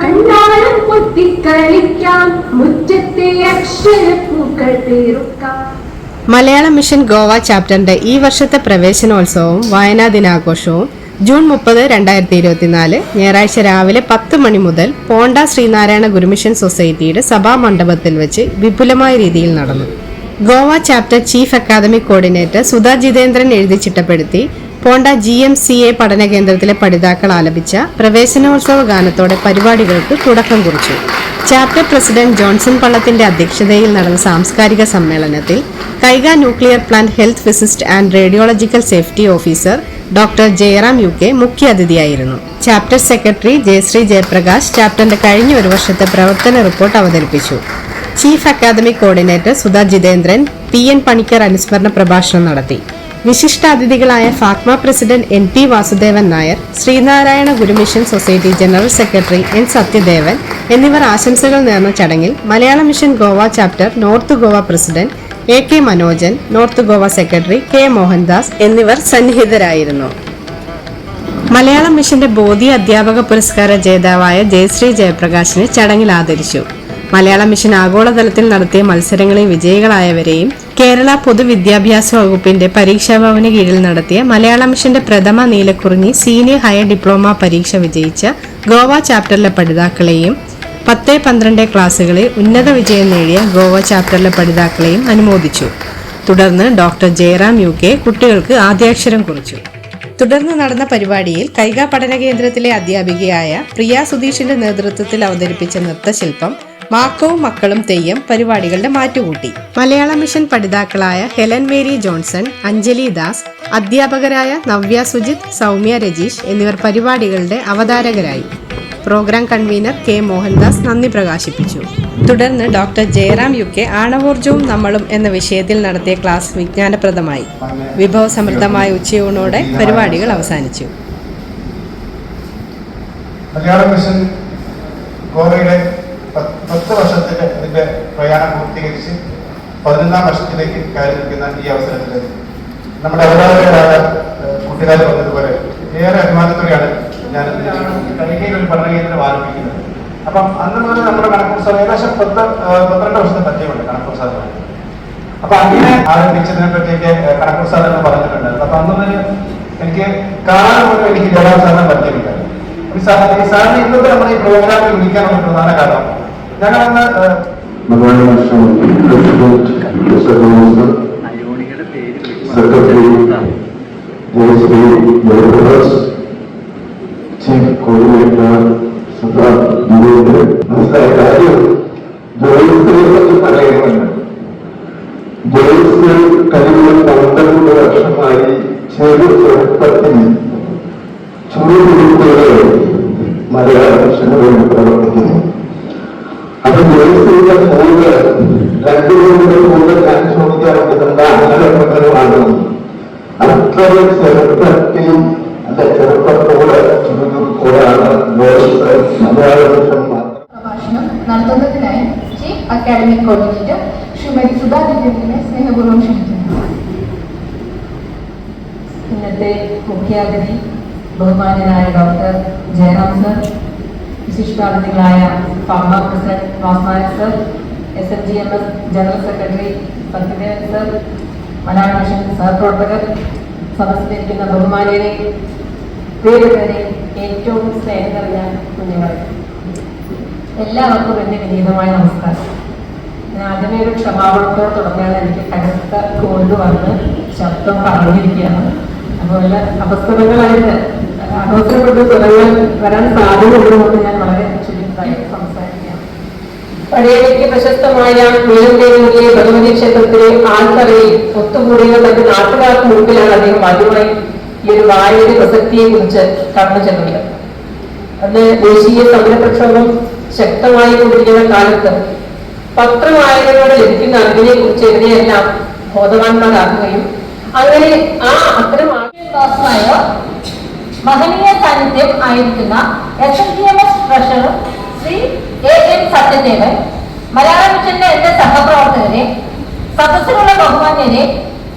കണ്ണാരം പൊത്തിക്കളിക്കാം മുറ്റത്തെ അക്ഷരപ്പൂക്കൾ പേറുക്കാം. മലയാളം മിഷൻ ഗോവ ചാപ്റ്ററിന്റെ ഈ വർഷത്തെ പ്രവേശനോത്സവവും വായനാ ദിനാഘോഷവും ജൂൺ മുപ്പത് രണ്ടായിരത്തി ഇരുപത്തിനാല് ഞായറാഴ്ച രാവിലെ പത്ത് മണി മുതൽ പോണ്ട ശ്രീനാരായണ ഗുരുമിഷൻ സൊസൈറ്റിയുടെ സഭാ മണ്ഡപത്തിൽ വെച്ച് വിപുലമായ രീതിയിൽ നടന്നു. Goa chapter chief academic coordinator Sudha Jithendran എഴുതി ചിട്ടപ്പെടുത്തി പോണ്ട ജി എം സി എ പഠന കേന്ദ്രത്തിലെ പഠിതാക്കൾ ആലപിച്ച പ്രവേശനോത്സവ ഗാനത്തോടെ പരിപാടികൾക്ക് തുടക്കം കുറിച്ചു. ചാപ്റ്റർ പ്രസിഡന്റ് ജോൺസൺ പള്ളത്തിന്റെ അധ്യക്ഷതയിൽ നടന്ന സാംസ്കാരിക സമ്മേളനത്തിൽ Kaiga nuclear plant health physicist and radiological safety officer doctor Jayaram U K മുഖ്യാതിഥിയായിരുന്നു chapter secretary Jayashree Jayaprakash ചാപ്റ്ററിന്റെ കഴിഞ്ഞ ഒരു വർഷത്തെ പ്രവർത്തന റിപ്പോർട്ട് അവതരിപ്പിച്ചു. Chief academic coordinator Sudha Jithendran P N Panicker അനുസ്മരണ പ്രഭാഷണം നടത്തി. വിശിഷ്ടാതിഥികളായ Fatma president N P Vasudevan Nair Sreenarayana Guru mission society general secretary N Sathyadevan എന്നിവർ ആശംസകൾ നേർന്ന ചടങ്ങിൽ Malayala mission Goa chapter north Goa president A K Manojan north Goa secretary K Mohandas എന്നിവർ സന്നിഹിതരായിരുന്നു. മലയാളം മിഷന്റെ ബോധി അധ്യാപക പുരസ്കാര ജേതാവായ ജയശ്രീ ജയപ്രകാശിനെ ചടങ്ങിൽ ആദരിച്ചു. മലയാളം മിഷൻ ആഗോളതലത്തിൽ നടത്തിയ മത്സരങ്ങളിൽ വിജയികളായവരെയും കേരള പൊതുവിദ്യാഭ്യാസ വകുപ്പിന്റെ പരീക്ഷാ ഭവന് കീഴിൽ നടത്തിയ മലയാളം മിഷന്റെ പ്രഥമ നീലക്കുറിഞ്ഞി സീനിയർ ഹയർ ഡിപ്ലോമ പരീക്ഷ വിജയിച്ച ഗോവ ചാപ്റ്ററിലെ പഠിതാക്കളെയും പത്ത് പന്ത്രണ്ട് ക്ലാസ്സുകളിൽ ഉന്നത വിജയം നേടിയ ഗോവ ചാപ്റ്ററിലെ പഠിതാക്കളെയും അനുമോദിച്ചു. തുടർന്ന് ഡോക്ടർ ജയറാം യു കെ കുട്ടികൾക്ക് ആദ്യാക്ഷരം കുറിച്ചു. തുടർന്ന് നടന്ന പരിപാടിയിൽ കൈക പഠന കേന്ദ്രത്തിലെ അധ്യാപികയായ പ്രിയ സുധീഷിന്റെ നേതൃത്വത്തിൽ അവതരിപ്പിച്ച നൃത്തശില്പം മാക്കവും മക്കളും തെയ്യം പരിപാടികളുടെ മാറ്റുകൂട്ടി. മലയാള മിഷൻ പഠിതാക്കളായ Helen Mary Johnson Anjali Das അധ്യാപകരായ നവ്യ സുജിത് സൗമ്യ രജീഷ് എന്നിവർ പരിപാടികളുടെ അവതാരകരായി. പ്രോഗ്രാം കൺവീനർ കെ മോഹൻദാസ് നന്ദി പ്രകാശിപ്പിച്ചു. തുടർന്ന് ഡോക്ടർ ജയറാം യു കെ ആണവോർജവും നമ്മളും എന്ന വിഷയത്തിൽ നടത്തിയ ക്ലാസ് വിജ്ഞാനപ്രദമായി. വിഭവസമൃദ്ധമായ ഉച്ചയൂണോടെ പരിപാടികൾ അവസാനിച്ചു. മലയാളം മിഷൻ ഗോവയുടെ പത്ത് വർഷത്തിന്റെ ഇതിന്റെ പ്രയാണം പൂർത്തീകരിച്ച് പതിനൊന്നാം വർഷത്തിലേക്ക് കയറി ഈ അവസരത്തിൽ നമ്മുടെ അവരാധകരായ കൂട്ടുകാർ പറഞ്ഞതുപോലെ ഏറെ അഭിമാനത്തോടെയാണ് ഞാൻ കൈകയിൽ ഒരു പഠന കേന്ദ്രം ആരംഭിക്കുന്നത്. അപ്പം അന്ന് മുതൽ നമ്മുടെ കണക്കൂർ കണക്കുത്സവം ഏകദേശം പത്ത് പന്ത്രണ്ട് വർഷത്തെ പറ്റിയുണ്ട് കണക്കൂർ കണക്കുത്സവമായിട്ട് അപ്പൊ അങ്ങനെ ആരംഭിച്ചതിനെ പറ്റിയൊക്കെ കണക്കൂർ സാർ എന്ന് പറഞ്ഞിട്ടുണ്ടായിരുന്നു. അപ്പൊ അന്ന് മുതൽ എനിക്ക് കാണാൻ പോലും എനിക്ക് ജവാബ് സാറിനെ സാർ- ഈ സാറിന് ഇന്നത്തെ നമ്മുടെ ഈ പ്രോഗ്രാമിൽ വിളിക്കാനുള്ള പ്രധാന കാരണം ഞങ്ങളന്ന് മലയാള ഭാഷ പ്രസിഡന്റ് പ്രസംഗം secretary Jayashree Jayaprakash chief coordinator Sudha Jithendran മനസ്സിലായ കാര്യം അക്കാഡമിക് കോർഡിനേറ്റർ ശ്രീമതി സുധാ ദിവ്യത്തിനെ സ്നേഹപൂർവം ക്ഷണിക്കുന്നു. ഇന്നത്തെ മുഖ്യാതിഥി ബഹുമാന്യനായ doctor Jayaram sir വിശിഷ്ടാതിഥികളായ Fama president Vasman sir S N G M S general secretary Sathyadevan sir Malayala mission സഹപ്രവർത്തകർ സദസ്സിലിരിക്കുന്ന ബഹുമാന്യരെ പ്രിയപ്പെട്ടവരെ ഏറ്റവും സ്നേഹം നിറഞ്ഞ കുഞ്ഞുങ്ങൾ. എല്ലാവർക്കും എന്റെ വിനീതമായ നമസ്കാരം. ആദ്യമേ ഒരു ക്ഷമാപണത്തോട് തുടങ്ങിയാണ് എനിക്ക് കടുത്ത കോൾഡ് വന്ന് ശബ്ദം പറഞ്ഞിരിക്കുകയാണ്. അപ്പോൾ വല്ല അപസ്തരങ്ങളായിട്ട് അനവസരപ്പെട്ട് സ്വരങ്ങൾ വരാൻ സാധ്യതയുള്ളതുകൊണ്ട് ഞാൻ വളരെ ചുരുക്കമായി പ്രശസ്തമായ നീലന്തേരിയിലെ ഭഗവതി ക്ഷേത്രത്തിലെ ആൾക്കറയിൽ ഒത്തുകൂടിയ തന്റെ നാട്ടുകാർക്ക് മുമ്പിലാണ് അദ്ദേഹം ആദ്യമായി ഈ ഒരു വായയുടെ പ്രസക്തിയെ കുറിച്ച് കടന്നു ചെന്നത് അന്ന് ദേശീയ സമരപ്രക്ഷോഭം ശക്തമായി കൊണ്ടിരിക്കുന്ന കാലത്ത് പത്രവായനയോട് ലഭിക്കുന്ന അറിവിനെ കുറിച്ച് ഇവരെയെല്ലാം ബോധവാന്മാരാക്കുകയും അങ്ങനെ ആ അത്തരം ദാസായ മഹനീയ സാന്നിധ്യം ആയിരിക്കുന്ന S treasurer Shri A N Sathyadevan Malayala മിഷന്റെ എന്റെ സഹപ്രവർത്തകരെ സദസ്സിലുള്ള ബഹുമാന്യരെ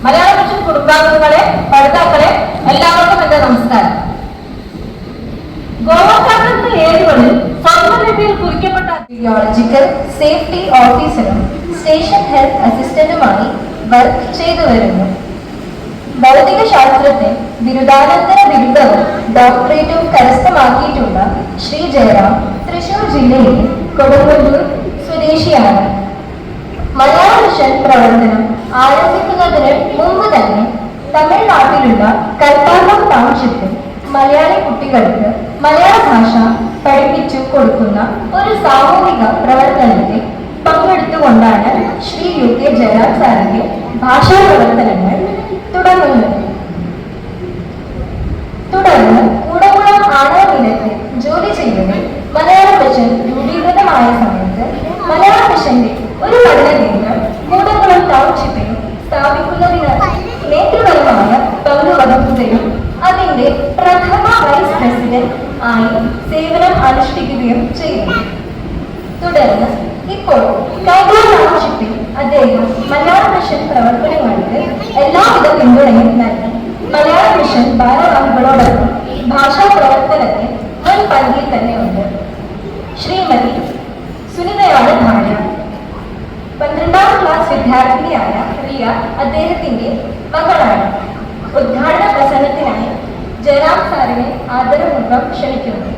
മലയാള മിഷൻ കുടുംബാംഗങ്ങളെ പഠിതാക്കളെ എല്ലാവർക്കും എന്റെ നമസ്കാരം റേഡിയോളജിക്കൽ ഓഫീസറും സ്റ്റേഷൻ ഹെൽത്ത് അസിസ്റ്റന്റുമായി വർക്ക് ചെയ്തു വരുന്നു ഭൗതിക ശാസ്ത്രത്തിൽ ബിരുദാനന്തര ബിരുദവും ഡോക്ടറേറ്റും കരസ്ഥമാക്കിയിട്ടുള്ള ശ്രീ ജയറാം തൃശൂർ ജില്ലയിലെ കൊടുങ്ങല്ലൂർ സ്വദേശിയാണ്. മലയാള മിഷൻ പ്രവർത്തനം ആരംഭിക്കുന്നതിന് മുമ്പ് തന്നെ തമിഴ്നാട്ടിലുള്ള കൽപ്പാക്കം ടൗൺഷിപ്പിൽ മലയാളി കുട്ടികൾക്ക് മലയാള ഭാഷ പഠിപ്പിച്ചു കൊടുക്കുന്ന ഒരു സാമൂഹിക പ്രവർത്തനത്തിൽ പങ്കെടുത്തുകൊണ്ടാണ് ശ്രീ യു കെ ജയരാജ് സാറിന്റെ ഭാഷാ പ്രവർത്തനങ്ങൾ തുടങ്ങുന്നത് തുടർന്ന് കുടകുളം ആണവ നിലയത്തിൽ ജോലി ചെയ്യവേ മലയാള മിഷൻ രൂപീകൃതമായ സമയത്ത് മലയാള മിഷന്റെ ഒരു പഠന കേന്ദ്രം കൂടകുളം ടൗൺഷിപ്പിൽ സ്ഥാപിക്കുന്നതിനായി നേതൃപരമായ പങ്ക് വഹിക്കുകയും അതിന്റെ പ്രഥമ വൈസ് പ്രസിഡന്റ് ആയി സേവനം അനുഷ്ഠിക്കുകയും ചെയ്യുന്നു തുടർന്ന് ഇപ്പോൾ കൈകാ ടൗൺഷിപ്പിൽ അദ്ദേഹം മലയാള മിഷൻ പ്രവർത്തനങ്ങൾക്ക് എല്ലാവിധ പിന്തുണയും നൽകി മലയാള മിഷൻ ഭാരവാഹികളോടൊപ്പം ഭാഷാ പ്രവർത്തനത്തിൽ മുൻപന്തിയിൽ തന്നെയുണ്ട് ശ്രീമതി സുനിതയാണ് ഭാര്യ പന്ത്രണ്ടാം ക്ലാസ് വിദ്യാർത്ഥിനിയായ റിയ അദ്ദേഹത്തിന്റെ മകളാണ്. ഉദ്ഘാടന പ്രസംഗത്തിനായി ജയറാം സാറിനെ ആദരപൂർവം ക്ഷണിക്കുന്നു.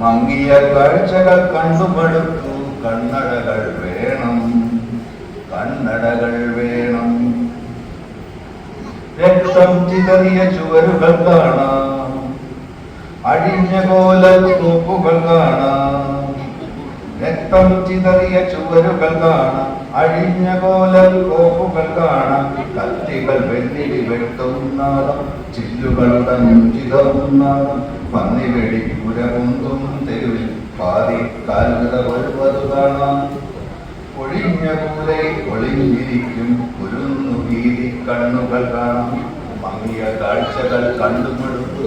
മങ്ങിയ കാഴ്ചകൾ കണ്ടുമടുത്തു കണ്ണടകൾ വേണം. കണ്ണടകൾ വേണം. രക്തം ചിതറിയ ചുവരുകൾ കാണാം. അഴിഞ്ഞ കോലൽ തോപ്പുകൾ കാണാം. രക്തം ചിതറിയ ചുവരുകൾ കാണാം. അഴിഞ്ഞ കോലൽ കോപ്പുകൾ കാണാം. കത്തികൾ വെള്ളിടി വെട്ടുന്നാടം ചില്ലുകൾ തഞ്ചിതന്നാളം പന്നി വെടിപ്പുര കുന്തും തെരുവിൽ പാതി കാൽവിത ഒഴുവതു കാണാം. ഒഴിഞ്ഞ കൂലയിൽ ഒളിഞ്ഞിരിക്കും കുരുന്നു ഭീതി കണ്ണുകൾ കാണാം. മങ്ങിയ കാഴ്ചകൾ കണ്ടുപിടുത്തു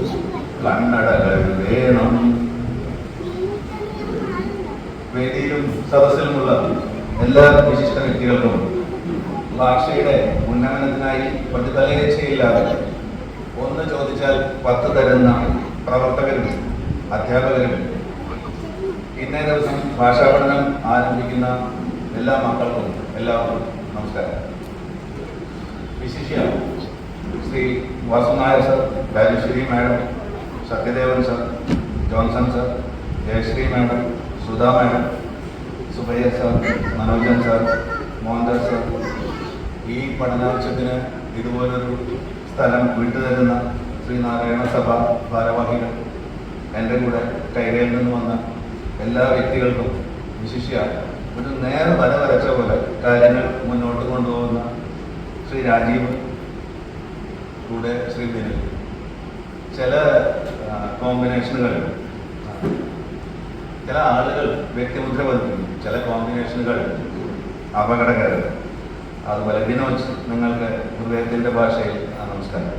കണ്ണടകൾ വേണം വേദിയിലും സദസ്സിലുമുള്ള എല്ലാ വിശിഷ്ട വ്യക്തികൾക്കും ഭാഷയുടെ ഉന്നമനത്തിനായി ഒരു തലയിച്ചയില്ലാതെ ഒന്ന് ചോദിച്ചാൽ പത്ത് തരുന്ന പ്രവർത്തകരും അധ്യാപകരും ഇന്നേ ദിവസം ഭാഷാ പഠനം ആരംഭിക്കുന്ന എല്ലാ മക്കൾക്കും എല്ലാവർക്കും നമസ്കാരം. വിശിഷ്യ Shri Vasunair sir Rajashree madam Sathyadevan sir Johnson sir Jayashree madam Sudha madam Subbaiah sir Manojan sir Mohandas sir ഈ പഠനാവശ്യത്തിന് ഇതുപോലൊരു സ്ഥലം വിട്ടുതരുന്ന ശ്രീനാരായണ സഭ ഭാരവാഹികൾ എന്റെ കൂടെ കൈരയിൽ നിന്ന് വന്ന എല്ലാ വ്യക്തികൾക്കും വിശിഷ്യ ഒരു നേരെ വര വരച്ച പോലെ കാര്യങ്ങൾ മുന്നോട്ട് കൊണ്ടുപോകുന്ന ശ്രീ രാജീവ് കൂടെ ശ്രീ ബിനു. ചില കോമ്പിനേഷനുകൾ ചില ആളുകൾ വ്യക്തിമുദ്ര പതിപ്പിക്കും ചില കോമ്പിനേഷനുകൾ അപകടകരം അതുപോലെ വിനോജ് നിങ്ങൾക്ക് ഹൃദയത്തിന്റെ ഭാഷയിൽ നമസ്കാരം.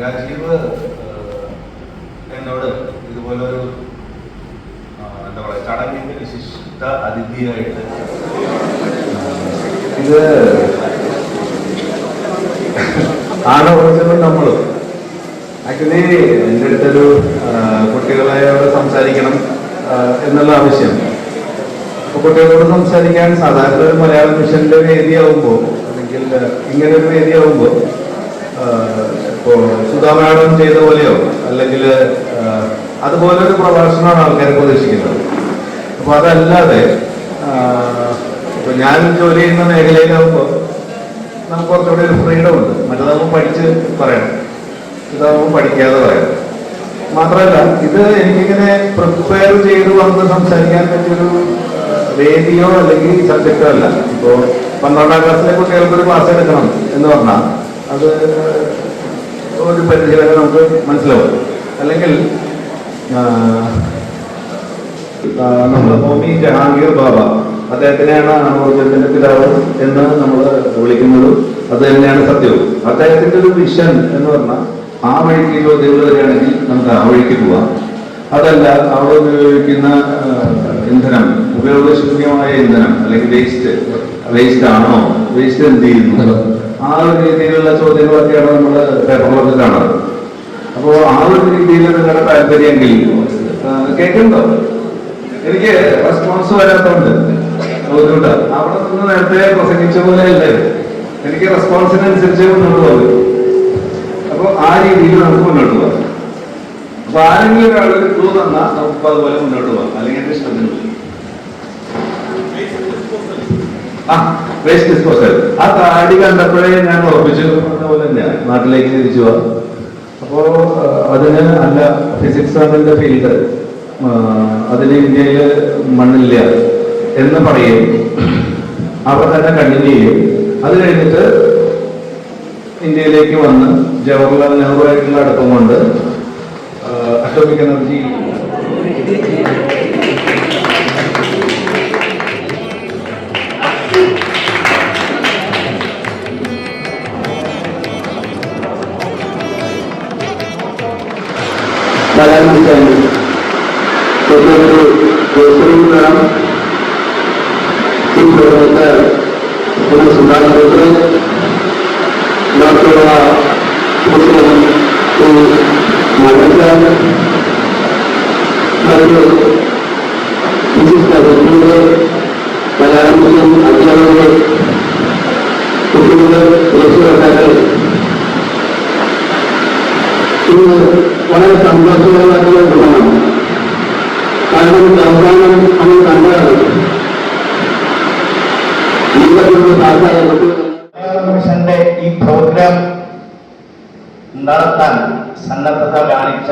രാജീവ് എന്നോട് ഇതുപോലൊരു എന്താ പറയുക ചടങ്ങിന്റെ വിശിഷ്ട അതിഥിയായിട്ട് ഇത് ആണ് ഓർക്കുന്നത് നമ്മൾ ആക്ച്വലി എന്റെ അടുത്തൊരു കുട്ടികളോട് സംസാരിക്കണം എന്നുള്ള ആവശ്യം. കുട്ടികളോട് സംസാരിക്കാൻ സാധാരണ ഒരു മലയാള മിഷന്റെ വേദിയാവുമ്പോൾ അല്ലെങ്കിൽ ഇങ്ങനെ ഒരു വേദിയാവുമ്പോൾ ഇപ്പോൾ സുധാ ചെയ്ത പോലെയോ അല്ലെങ്കിൽ അതുപോലൊരു പ്രഭാഷണമാണ് ആൾക്കാർ പ്രതീക്ഷിക്കുന്നത്. അപ്പോൾ അതല്ലാതെ ഇപ്പൊ ഞാൻ ജോലി ചെയ്യുന്ന മേഖലയിലാവുമ്പോൾ നമുക്ക് കുറച്ചുകൂടി ഒരു ഫ്രീഡം ഉണ്ട്. മറ്റേതാകുമ്പോൾ പഠിച്ച് പറയണം. ഇതാകുമ്പോൾ പഠിക്കാതെ പറയണം. മാത്രമല്ല ഇത് എനിക്കിങ്ങനെ പ്രിപ്പയർ ചെയ്ത് വന്ന് സംസാരിക്കാൻ പറ്റിയൊരു വേദിയോ അല്ലെങ്കിൽ സബ്ജക്റ്റോ അല്ല. ഇപ്പോ പന്ത്രണ്ടാം ക്ലാസ്സിലെ കുട്ടികൾക്ക് ഒരു ക്ലാസ് എടുക്കണം എന്ന് പറഞ്ഞാൽ അത് ഒരു പരിധി വരെ നമുക്ക് മനസ്സിലാവും. അല്ലെങ്കിൽ നമ്മുടെ ഹോമി ജഹാംഗീർ ബാബ അദ്ദേഹത്തിനെയാണ് ഊർജത്തിന്റെ പിതാവ് എന്ന് നമ്മൾ വിളിക്കുന്നത് അത് തന്നെയാണ് സത്യവും. അദ്ദേഹത്തിന്റെ ഒരു വിഷൻ എന്ന് പറഞ്ഞാൽ ആ വഴിക്ക് ദേവതയാണെങ്കിൽ നമുക്ക് ആ വഴിക്ക് പോവാം. അതല്ല അവിടെ ഉപയോഗിക്കുന്ന ഇന്ധനം ഉപയോഗശൂന്യമായ ഇന്ധനം അല്ലെങ്കിൽ വേസ്റ്റ് വേസ്റ്റ് ആണോ? വേസ്റ്റ് എന്ത് ചെയ്യുന്നു? ആ ഒരു രീതിയിലുള്ള ചോദ്യങ്ങളൊക്കെയാണ് നമ്മൾ പേപ്പറിലൊക്കെ കാണാറ്. അപ്പോൾ ആ ഒരു രീതിയിൽ നിങ്ങളുടെ താല്പര്യമെങ്കിൽ കേൾക്കുന്നുണ്ടോ? എനിക്ക് റെസ്പോൺസ് വരാത്തോണ്ട് ബുദ്ധിമുട്ടാണ് അവിടെ നിന്ന് നേരത്തെ പ്രസംഗിച്ച പോലെ അല്ലേ? എനിക്ക് റെസ്പോൺസിനനുസരിച്ച് മുന്നോട്ട് പോകും അപ്പോൾ ആ രീതിയിൽ നമുക്ക് മുന്നോട്ട് പോകാം. അപ്പൊ ആരെങ്കിലും ഒരാൾ ക്ലൂ തന്നാൽ നമുക്ക് അതുപോലെ മുന്നോട്ട് പോകാം. അല്ലെങ്കിൽ എന്റെ ഇഷ്ടത്തിന് പോയി ആ വേസ്റ്റ് ഡിസ്പോസൽ ആ താടി കണ്ടപ്പോഴേ ഞാൻ ഉറപ്പിച്ചു. പറഞ്ഞ പോലെ തന്നെയാണ് നാട്ടിലേക്ക് തിരിച്ചു പോവാം അപ്പോ അതിന് നല്ല ഫിസിക്സ് എന്റെ ഫീൽഡ് അതിന് ഇന്ത്യയിൽ മണ്ണില്ല എന്ന് പറയും അവർ തന്നെ കണ്ടിന്യൂ ചെയ്യും. അത് കഴിഞ്ഞിട്ട് ഇന്ത്യയിലേക്ക് വന്ന് ജവഹർലാൽ നെഹ്റു ആയിട്ടുള്ള അടുപ്പം കൊണ്ട് അറ്റോമിക് എനർജി കലാമിക്കാൻ ഒരു വേണം ഈ പ്രവർത്തകർ ഒരു സുധാകരത്തിൽ മലയാളം മറ്റു വിശിഷ്ട വ്യക്തികളെ മലയാളം മുസ്ലിം അധ്യാപകരെ കുട്ടികളെ രക്ഷകർത്താക്കൾ ഇന്ന് വളരെ സന്തോഷകരമായിട്ടുള്ള ഗുണമാണ് കാരണം അവസാനം നമ്മൾ കണ്ടതാണ് ജീവിതത്തിൽ പാസ്സായ കുട്ടികൾ മലയാളം മിഷന്റെ ഈ പ്രോഗ്രാം നടത്താൻ സന്നദ്ധത കാണിച്ച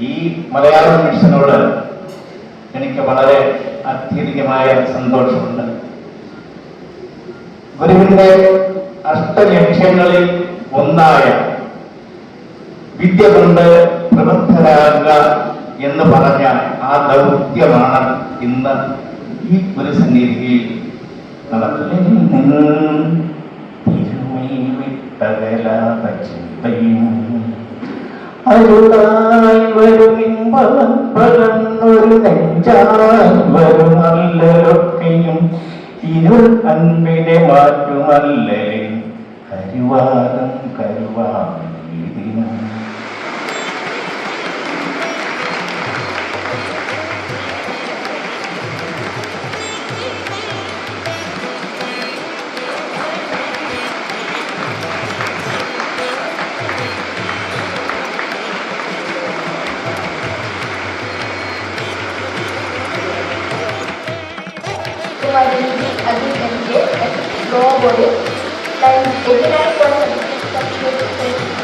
ഈ മലയാളം മിഷനോട് എനിക്ക് വളരെ അത്യധികമായ സന്തോഷമുണ്ട് ഗുരുവിന്റെ അഷ്ടലക്ഷ്യങ്ങളിൽ ഒന്നായ വിദ്യ കൊണ്ട് പ്രബുദ്ധരാകുക എന്ന് പറഞ്ഞ ആ ദൗത്യമാണ് ഇന്ന് ഈ അരുളായി പകർന്നൊരു നെഞ്ചായി വരുമല്ലൊക്കെയും ഇരുൾ അൻപിനെ മാറ്റുമല്ലേ കരുവാകം കരുവാകം SSC Goa Body, time 89.76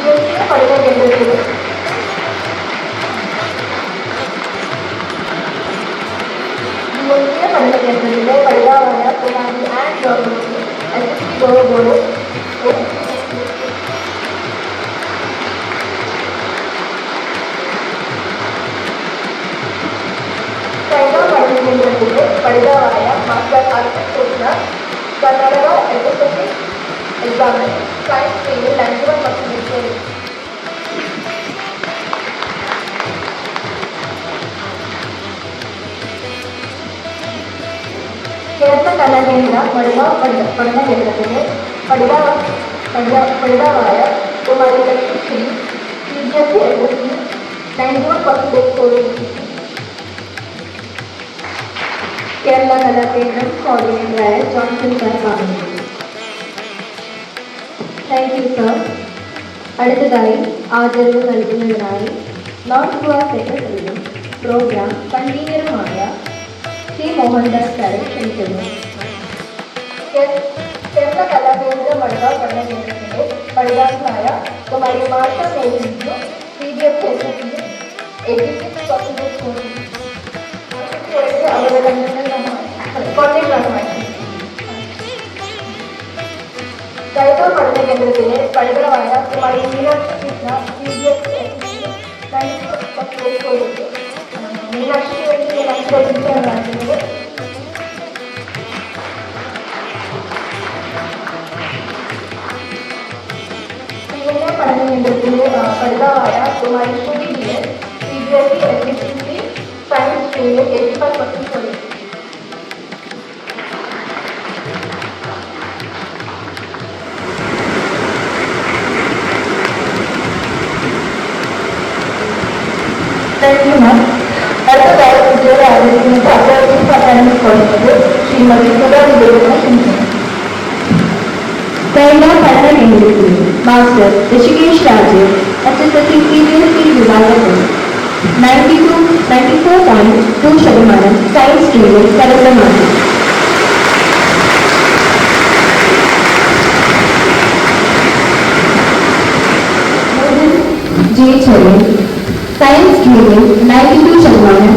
ദേശീയ പഠന കേന്ദ്രത്തിൽ ദേശീയ പഠന കേന്ദ്രത്തിലെ പഠിതാവായ Kumari and Georgy S S C Goa board cyber പഠന കേന്ദ്രത്തിലെ പഠിതാവായ master Arpith Krishna Karnataka S S S C എക്സാമിന് സയൻസ് സ്ട്രീമിൽ നയന്റി വൺ പെർസെന്റേജ് നേടി കേരള കലാകേന്ദ്ര പഠിതാവ് പഠന പഠന കേന്ദ്രത്തിലെ പഠിതാവ പഠിതാ പഠിതാവായ Kumari Lakshmi Sree C B S E S S C ninety one percentage score ചെയ്തു കേരള കലാകേന്ദ്രം കോർഡിനേറ്ററായ ജോൺസൺ സാർ പറഞ്ഞു. താങ്ക് യു സർ അടുത്തതായി ആദരവ് നൽകുന്നതിനായി നോർത്ത് ഗോവ സെക്രട്ടറിയും പ്രോഗ്രാം കൺവീനറുമായ സി മോഹൻദാസ് സാറെ ക്ഷണിക്കുന്നു കേരള കലാകേന്ദ്ര മഴകാവ് പഠന കേന്ദ്രത്തിലെ പഠിതാക്കളായ കുമാരി മാർത്ത നേതൃത്വ C B F S S eighty six percentage score കുറിച്ച് അവതരണങ്ങൾ കോട്ടയത്താണ് ദൈവ പഠന കേന്ദ്രത്തിലെ പഠിതാവായ Kumari Meenakshi Krishna C B S Meenakshi വേണ്ടി മീനാക്ഷി രജിസ്റ്ററാണ് കാണിക്കുന്നത് സീനിയർ പഠന കേന്ദ്രത്തിലെ ആ, പഠിതാവായ Kumari Shruthi D S C B S E S के लिए एक पर पत्नी पड़ेगी அடுத்ததாக விஜய் ஆதரிக்கும் பத்தாயிரத்தி பத்தாயிரம் கொடுத்தது ஸ்ரீமதி சுதா விஜயகுமார் पहला पढ़ा नहीं मास्टर ऋषिकेश राजे अतिथि इंजीनियर की विभाग 92, 94.2 ശതമാനം സയൻസ് സ്ട്രീമിൽ കരസ്ഥമാക്കി ജയിച്ചവരും സയൻസ് സ്ട്രീമിൽ 92 ശതമാനം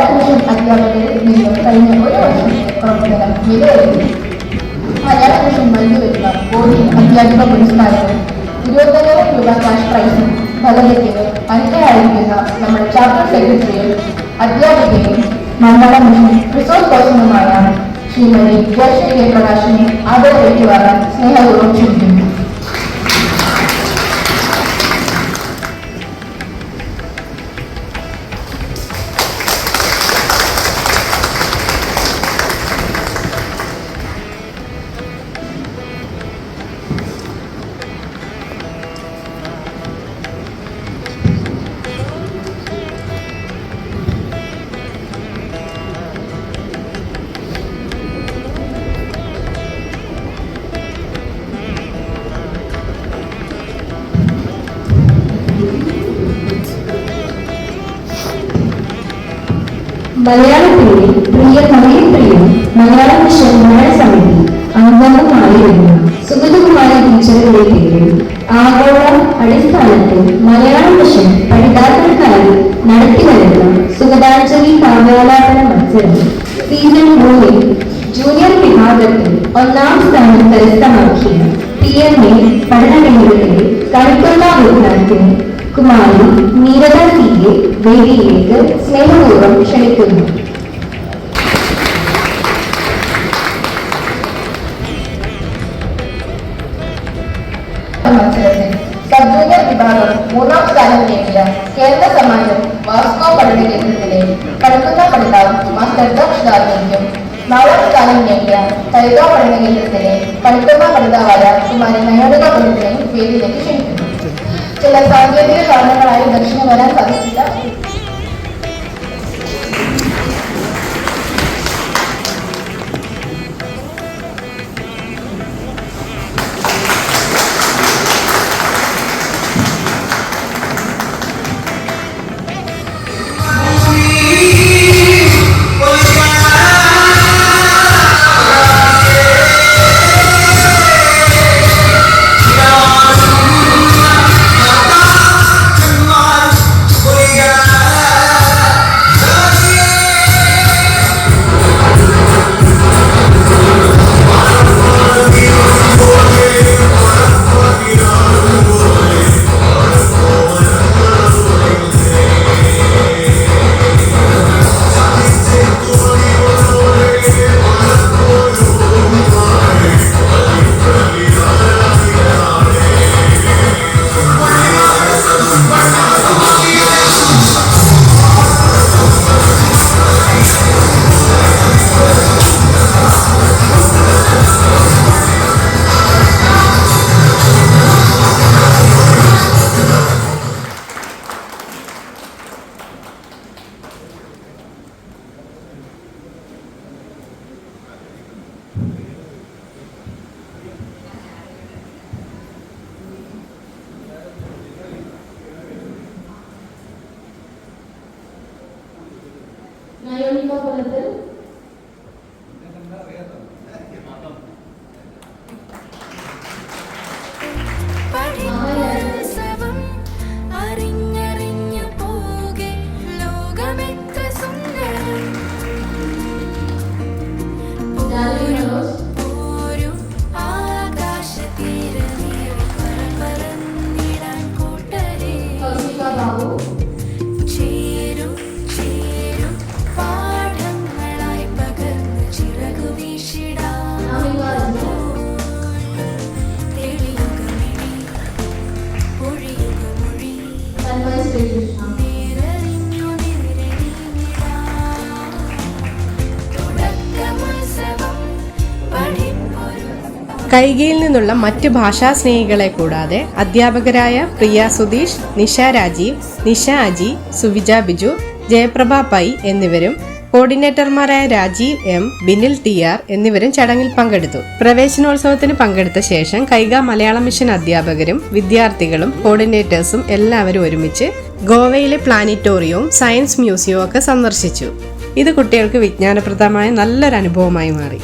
മലയാള മിഷൻ അധ്യാപകരിൽ നിന്നും കഴിഞ്ഞ ഒരു വർഷത്തെ പ്രവർത്തനം വിലയിരുത്തി മലയാള മിഷൻ നൽകിവരുന്ന ബോഡി അധ്യാപക പുരസ്കാരങ്ങൾ ഇരുപത്തയ്യായിരം രൂപ ക്യാഷ് പ്രൈസും ഫലത്തിന് അനിതയായിരിക്കുന്ന നമ്മുടെ ചാപ്റ്റർ സെക്രട്ടറിയും അധ്യാപികയും മലയാള മിഷൻ റിസോഴ്സ് പേഴ്സണുമായ ശ്രീമതി ജയശ്രീ കെ പ്രകാശിനെ ആദരവേറ്റുവാറാൻ സ്നേഹപൂർവം ക്ഷണിക്കുന്നു മലയാളത്തിലെ പ്രിയ കവയിത്രിയും മലയാള മിഷൻ മലയാള സമിതി അംഗവുമായിരുന്ന സുഗതകുമാര ടീച്ചറുടെ പേരിൽ ആഗോള അടിസ്ഥാനത്തിൽ മലയാള മിഷൻ പഠിതാക്കൾക്കായി നടത്തിവരുന്ന സുഗതാഞ്ജലി കാവ്യാലാപന മത്സരം സീസൺ മൂന്നിൽ ജൂനിയർ വിഭാഗത്തിൽ ഒന്നാം സ്ഥാനം കരസ്ഥമാക്കിയ പി എം എ പഠന കേന്ദ്രത്തിലെ കളിക്കുന്ന വിദ്യാർത്ഥിനി കുമാരി നീരദ സിയെ വേദിയിലേക്ക് സ്നേഹപൂർവം ക്ഷണിക്കുന്നു. മത്സരത്തിൽ സബ് ജൂനിയർ വിഭാഗം മൂന്നാം സ്ഥാനം നേടിയ കേരള സമാജം വാസ്കോ പഠന കേന്ദ്രത്തിലെ പഠിക്കുന്ന പഠിതാവ് മാസ്റ്റർ ദക്ഷ് ദാർമിക്കും നാലാം സ്ഥാനം നേടിയ തൈക പഠന കേന്ദ്രത്തിലെ പഠിക്കുന്ന പഠിതാവായ കുമാരി നയോണിക പണ്ഡിതനെയും വേദിയിലേക്ക് ക്ഷണിക്കുന്നു. ചില സാങ്കേതിക കാരണങ്ങളായി ദക്ഷിണ വരാൻ സാധിച്ചില്ല. കൈകയിൽ നിന്നുള്ള മറ്റ് ഭാഷാ സ്നേഹികളെ കൂടാതെ അധ്യാപകരായ പ്രിയ സുധീഷ് നിഷ രാജീവ് നിഷ അജി സുവിജ ബിജു ജയപ്രഭ പൈ എന്നിവരും കോർഡിനേറ്റർമാരായ Rajeev M Binil T R എന്നിവരും ചടങ്ങിൽ പങ്കെടുത്തു. പ്രവേശനോത്സവത്തിന് പങ്കെടുത്ത ശേഷം കൈക മലയാള മിഷൻ അധ്യാപകരും വിദ്യാർത്ഥികളും കോർഡിനേറ്റേഴ്സും എല്ലാവരും ഒരുമിച്ച് ഗോവയിലെ പ്ലാനിറ്റോറിയവും സയൻസ് മ്യൂസിയവും ഒക്കെ സന്ദർശിച്ചു. ഇത് കുട്ടികൾക്ക് വിജ്ഞാനപ്രദമായ നല്ലൊരു അനുഭവമായി മാറി.